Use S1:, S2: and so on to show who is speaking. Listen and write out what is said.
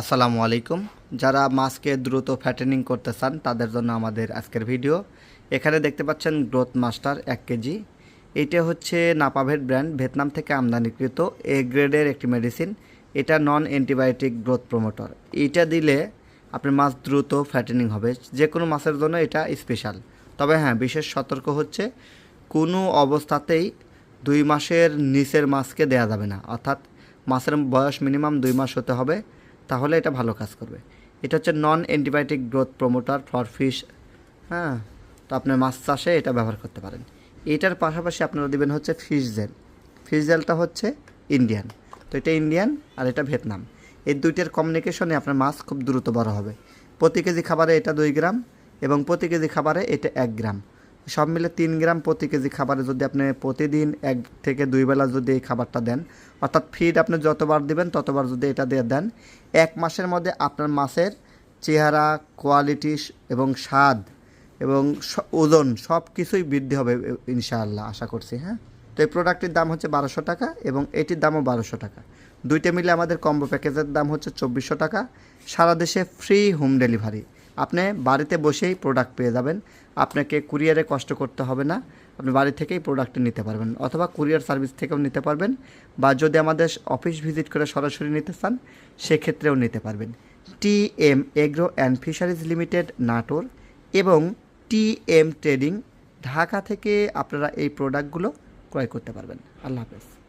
S1: আসসালামু আলাইকুম। যারা মাছকে দ্রুত ফ্যাটেনিং করতে চান, তাদের জন্য আমাদের আজকের ভিডিও। এখানে দেখতে পাচ্ছেন গ্রোথ মাস্টার এক কেজি। এটা হচ্ছে নাপাভেট ব্র্যান্ড ভিয়েতনাম থেকে আমদানিকৃত এ গ্রেডের একটি মেডিসিন এটা নন অ্যান্টিবায়োটিক গ্রোথ প্রমোটর এটা দিলে আপনার মাছ দ্রুত ফ্যাটেনিং হবে। যে কোনো মাছের জন্য এটা স্পেশাল তবে হ্যাঁ বিশেষ সতর্ক হচ্ছে, কোনো অবস্থাতেই দুই মাসের নিচের মাছকে দেয়া যাবে না। অর্থাৎ মাছের বয়স মিনিমাম দুই মাস হতে হবে। তাহলে এটা ভালো কাজ করবে। এটা হচ্ছে non antibiotic growth promoter for fish হ্যাঁ? তো আপনার মাছ চাষে এটা ব্যবহার করতে পারেন। এটার পাশাপাশি আপনারা দিবেন হচ্ছে ফিশ জেল ফিশ জেলটা হচ্ছে ইন্ডিয়ান তো এটা ইন্ডিয়ান আর এটা ভিয়েতনাম এই দুইটার কমিউনিকেশনে আপনার মাছ খুব দ্রুত বড় হবে। প্রতি কেজি খাবারে এটা দুই গ্রাম এবং প্রতি কেজি খাবারে এটা এক গ্রাম। সব মিলে তিন গ্রাম প্রতি কেজি খাবারে যদি আপনি প্রতিদিন এক থেকে দুই বেলা যদি এই খাবারটা দেন, অর্থাৎ ফিড আপনি যতবার দিবেন, ততবার যদি এটা দিয়ে দেন, এক মাসের মধ্যে আপনার মাছের চেহারা কোয়ালিটি এবং স্বাদ এবং ওজন সব কিছুই বৃদ্ধি হবে, ইনশাআল্লাহ, আশা করছি হ্যাঁ? তো এই প্রোডাক্টটির দাম হচ্ছে বারোশো টাকা এবং এটির দামও বারোশো টাকা। দুইটা মিলে আমাদের কম্বো প্যাকেজের দাম হচ্ছে চব্বিশশো টাকা। সারা দেশে ফ্রি হোম ডেলিভারি আপনি বাড়িতে বসেই প্রোডাক্ট পেয়ে যাবেন। আপনাকে কুরিয়ারে কষ্ট করতে হবে না। আপনি বাড়ি থেকেই প্রোডাক্টটি নিতে পারবেন অথবা কুরিয়ার সার্ভিস থেকেও নিতে পারবেন বা যদি আমাদের অফিস ভিজিট করে সরাসরি নিতে চান, সেক্ষেত্রেও নিতে পারবেন। T M agro and fisheries limited Natore এবং টি এম ট্রেডিং ঢাকা থেকে আপনারা এই প্রোডাক্টগুলো ক্রয় করতে পারবেন। আল্লাহ হাফেজ।